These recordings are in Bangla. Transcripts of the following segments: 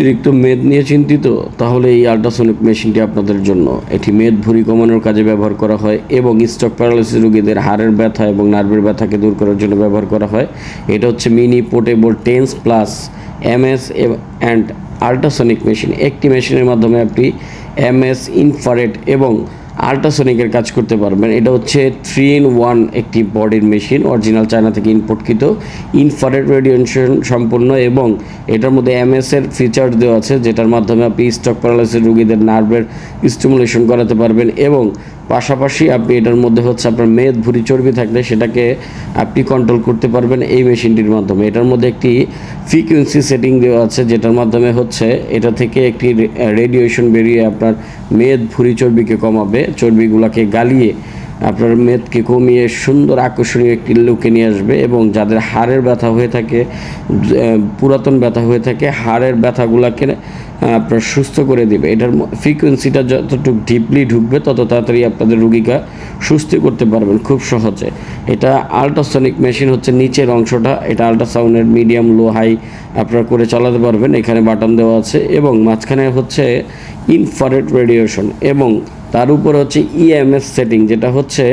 অতিরিক্ত মেদ নিয়ে চিন্তিত, তাহলে এই আল্ট্রাসোনিক মেশিনটি আপনাদের জন্য। এটি মেদ ভুঁড়ি কমানোর কাজে ব্যবহার করা হয় এবং স্টক প্যারালাইসিস রোগীদের হাড়ের ব্যথা এবং নার্ভের ব্যথাকে দূর করার জন্য ব্যবহার করা হয়। এটা হচ্ছে mini portable TENS plus MS and ultrasonic machine একটি মেশিনের মাধ্যমে আপনি এমএস ইনফারেট এবং আল্ট্রাসনিকের কাজ করতে পারবেন। এটা হচ্ছে থ্রি ইন ওয়ান একটি বডির মেশিন অরিজিনাল চায়না থেকে ইনপুটকৃত ইনফারেড রেডিয়েশন সম্পূর্ণ এবং এটার মধ্যে এমএসের ফিচার দেওয়া আছে, যেটার মাধ্যমে আপনি স্টক প্যারালাইসিস রুগীদের নার্ভের স্টিমুলেশন করাতে পারবেন এবং পাশাপাশি আপনি এটার মধ্যে হচ্ছে আপনার মেদ ভুরি চর্বি থাকলে সেটাকে আপনি কন্ট্রোল করতে পারবেন এই মেশিনটির মাধ্যমে। এটার মধ্যে একটি ফ্রিকুয়েন্সি সেটিং দেওয়া আছে, যেটার মাধ্যমে হচ্ছে এটা থেকে একটি রেডিয়েশন বেরিয়ে আপনার মেদ ভুরি চর্বিকে কমাবে, চর্বিগুলোকে গালিয়ে আপনার মেদকে কমিয়ে সুন্দর আকর্ষণীয় একটি লুকে নিয়ে আসবে এবং যাদের হাড়ের ব্যথা হয়ে থাকে পুরাতন ব্যথা হয়ে থাকে, হাড়ের ব্যথাগুলোকে আপনার সুস্থ করে দিবে। এটার ফ্রিকোয়েন্সিটা যতটুকু ডিপলি ঢুকবে, তত তাড়াতাড়ি আপনাদের রুগীকে সুস্থ করতে পারবেন খুব সহজে। এটা আল্ট্রাসনিক মেশিন হচ্ছে নিচের অংশটা, এটা আল্ট্রাসাউন্ডের মিডিয়াম লো হাই আপনারা করে চালাতে পারবেন। এখানে বাটন দেওয়া আছে এবং মাঝখানে হচ্ছে ইনফারেট রেডিয়েশন এবং তার উপর হচ্ছে ইএমএস সেটিং যেটা হচ্ছে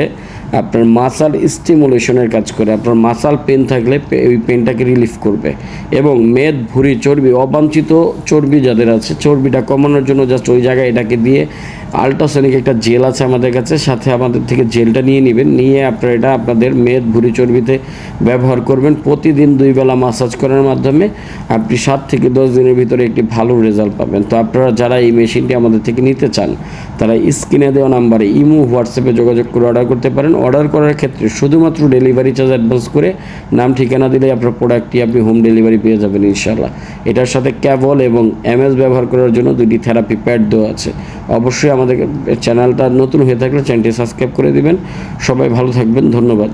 আপনার মাসাল স্টিমুলেশনের কাজ করে। আপনার মাসাল পেন থাকলে ওই পেনটাকে রিলিফ করবে। এবং মেদ, ভুঁড়ি, চর্বি, অবাঞ্ছিত চর্বি যাদের আছে, চর্বিটা কমানোর জন্য জাস্ট ওই জায়গায় এটাকে দিয়ে আল্ট্রাসনিক একটা জেল আছে আমাদের কাছে, সাথে আমাদের থেকে জেলটা নিয়ে নেবেন। নিয়ে আপনারা এটা আপনাদের মেদ, ভুঁড়ি, চর্বিতে ব্যবহার করবেন। প্রতিদিন দুই বেলা মাসাজ করার মাধ্যমে আপনি সাত থেকে দশ দিনের ভিতরে একটি ভালো রেজাল্ট পাবেন। তো আপনারা যারা এই মেশিনটি আমাদের থেকে নিতে চান, তারা স্ক্রিনে দেওয়া নাম্বারে ইমো, হোয়াটসঅ্যাপে যোগাযোগ করে অর্ডার করতে পারেন। অর্ডার করার ক্ষেত্রে শুধুমাত্র ডেলিভারি চার্জ অ্যাডভান্স করে নাম ঠিকানা দিলে আপনার প্রোডাক্টটি আপনি হোম ডেলিভারি পেয়ে যাবেন ইনশাল্লাহ এটার সাথে ক্যাবল এবং এমএস ব্যবহার করার জন্য দুটি থেরাপি প্যাড দেওয়া আছে। অবশ্যই আমাদের চ্যানেলটা নতুন হয়ে থাকলে চ্যানেলটি সাবস্ক্রাইব করে দিবেন। সবাই ভালো থাকবেন, ধন্যবাদ।